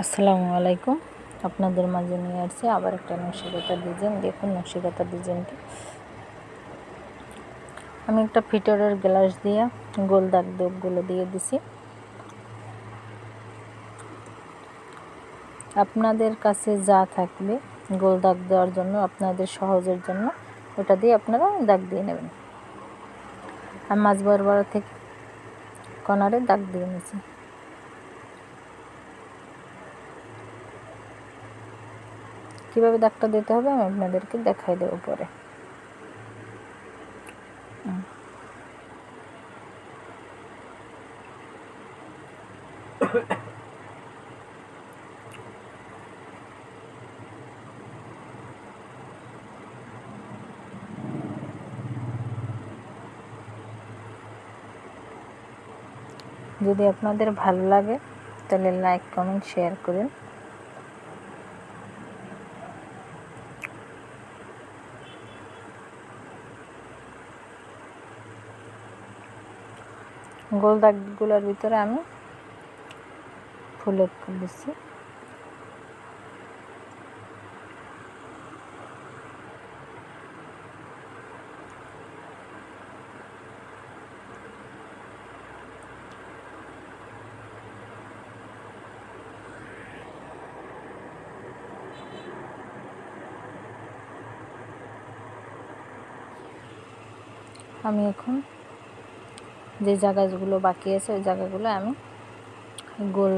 আসসালামু আলাইকুম। আপনাদের মাঝে নিয়ে আসছি আবার একটা নকশিকাতার ডিজাইন। দেখুন নকশিকাতার ডিজাইনটি। আমি একটা ফিটারের গ্লাস দিয়ে গোল দাগ দাগগুলো দিয়ে দিছি। আপনাদের কাছে যা থাকবে গোল দাগ দেওয়ার জন্য, আপনাদের সহজের জন্য, ওটা দিয়ে আপনারা দাগ দিয়ে নেবেন। আর মাছ বরাবর থেকে কনারে দাগ দিয়ে নিয়েছি কীভাবে দাগটা দিতে হবে আমি আপনাদেরকে দেখাই দেবো পরে। যদি আপনাদের ভালো লাগে, তাহলে লাইক কমেন্ট শেয়ার করুন। গোল দাগগুলোর ভিতরে আমি ফুলের ফুল দিচ্ছি। আমি এখন যে জায়গাগুলো বাকি আছে, ওই জায়গাগুলো আমি গোল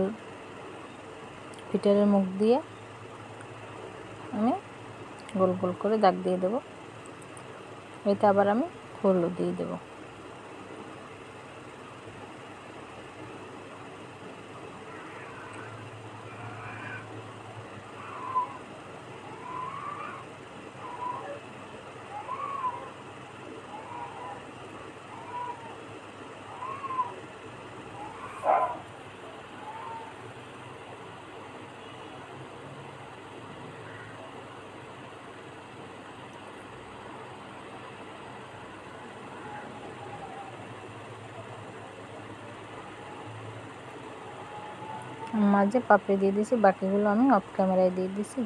পিটারের মুখ দিয়ে আমি গোল গোল করে দাগ দিয়ে দেবো। এতে আবার আমি হলুদ দিয়ে দেবো। মাঝে পাপড়ি দিয়ে দিয়েছি বাকিগুলো আমি অফ ক্যামেরায় দিয়ে দিয়েছি।